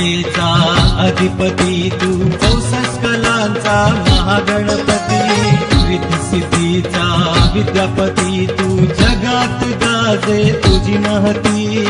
चौथा अधिपती तू. कलांचा महागणपती. रिद्धी सिद्धीचा विद्यापती तू. जगात गाजे तुझी महती.